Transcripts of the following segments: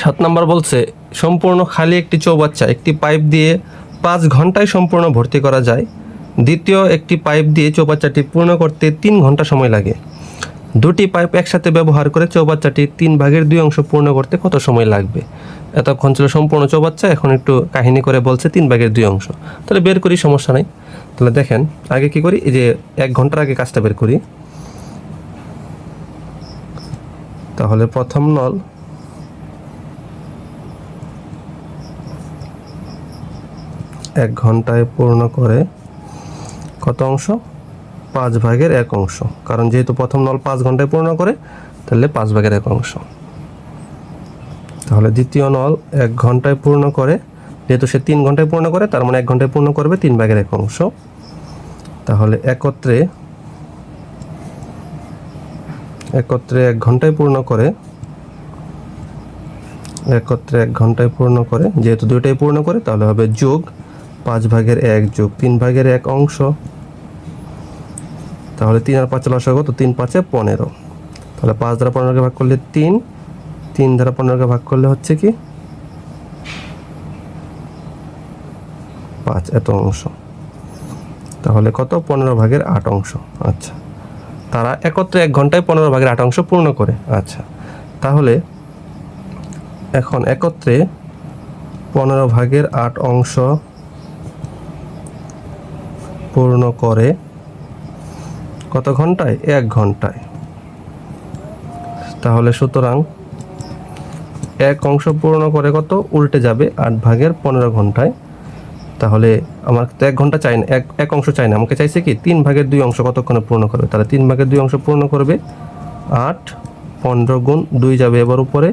সাত নাম্বার বলছে, সম্পূর্ণ খালি একটি চৌবাচ্চা, একটি পাইপ দিয়ে পাঁচ ঘন্টায় সম্পূর্ণ ভর্তি করা যায়। দ্বিতীয়, একটি পাইপ দিয়ে চৌবাচ্চাটি পূর্ণ করতে তিন ঘণ্টা সময় লাগে। দুটি পাইপ একসাথে ব্যবহার করে চৌবাচ্চাটি তিন ভাগের দুই অংশ পূর্ণ করতে কত সময় লাগবে? এতক্ষণ ছিল সম্পূর্ণ চৌবাচ্চা, এখন একটু কাহিনী করে বলছে তিন ভাগের দুই অংশ। তাহলে বের করি, সমস্যা নাই। তাহলে দেখেন, আগে কি করি? এই যে এক ঘণ্টার আগে কাজটা বের করি। তাহলে প্রথম নল এক ঘন্টায় পূর্ণ করে কত অংশ? পাঁচ ভাগের এক অংশ। কারণ যেহেতু প্রথম নল পাঁচ ঘন্টায় পূর্ণ করে, তাহলে পাঁচ ভাগের এক অংশ। তাহলে দ্বিতীয় নল এক ঘন্টায় পূর্ণ করে, যেহেতু সে তিন ঘন্টায় পূর্ণ করে, তার মানে এক ঘন্টায় পূর্ণ করবে তিন ভাগের এক অংশ। তাহলে একত্রে একত্রে এক ঘন্টায় পূর্ণ করে, একত্রে এক ঘন্টায় পূর্ণ করে, যেহেতু দুইটাই পূর্ণ করে, তাহলে হবে যোগ পাঁচ ভাগের এক যোগ তিন ভাগের এক অংশ। তাহলে তিন আর পাঁচে লসা কত? তিন পাঁচে পনেরো। তাহলে পাঁচ দ্বারা পনেরোকে ভাগ করলে তিন। তিন দ্বারা পনেরোকে ভাগ করলে হচ্ছে কি? পাঁচ, এত অংশ। তাহলে কত? পনেরো ভাগের আট অংশ। আচ্ছা। তারা একত্রে এক ঘন্টায় পনেরো ভাগের আট অংশ পূর্ণ করে। আচ্ছা। তাহলে এখন একত্রে পনেরো ভাগের আট অংশ পূর্ণ করে কত ঘন্টায়? এক ঘন্টায়। তাহলে সুতরাং এক অংশ পূর্ণ করে কত? উল্টে যাবে আট ভাগের পনেরো ঘন্টায়। তাহলে আমার তো এক ঘণ্টা চাই না, এক এক অংশ চাই না। আমাকে চাইছে কি? তিন ভাগের দুই অংশ কতক্ষণে পূর্ণ করবে? তাহলে তিন ভাগের দুই অংশ পূর্ণ করবে আট, পনেরো গুণ দুই যাবে এবার উপরে।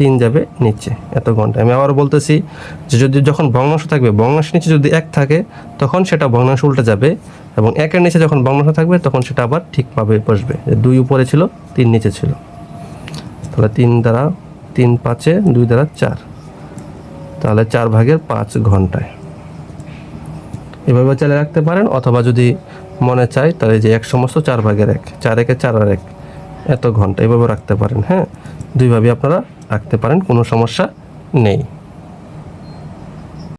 তিন যাবে নিচে এত ঘণ্টা। আমি আবার বলতেছি যে যদি যখন ভগ্নাংশ থাকবে ভগ্নাংশ নিচে যদি এক থাকে, তখন সেটা ভগ্নাংশ উল্টে যাবে এবং একের নিচে যখন ভগ্নাংশ থাকবে, তখন সেটা আবার ঠিকভাবে বসবে। দুই উপরে ছিল, তিন নিচে ছিল। তাহলে তিন দ্বারা তিন পাঁচে, দুই দ্বারা চার। তাহলে চার ভাগের পাঁচ ঘন্টায়। এভাবে চালিয়ে রাখতে পারেন, অথবা যদি মনে চায়, তাহলে যে এক সমস্ত চার ভাগের এক, চার একে চার আর এক। এত ঘণ্টা এভাবে রাখতে পারেন হ্যাঁ? দুইভাবে আপনারা রাখতে পারেন কোনো সমস্যা নেই।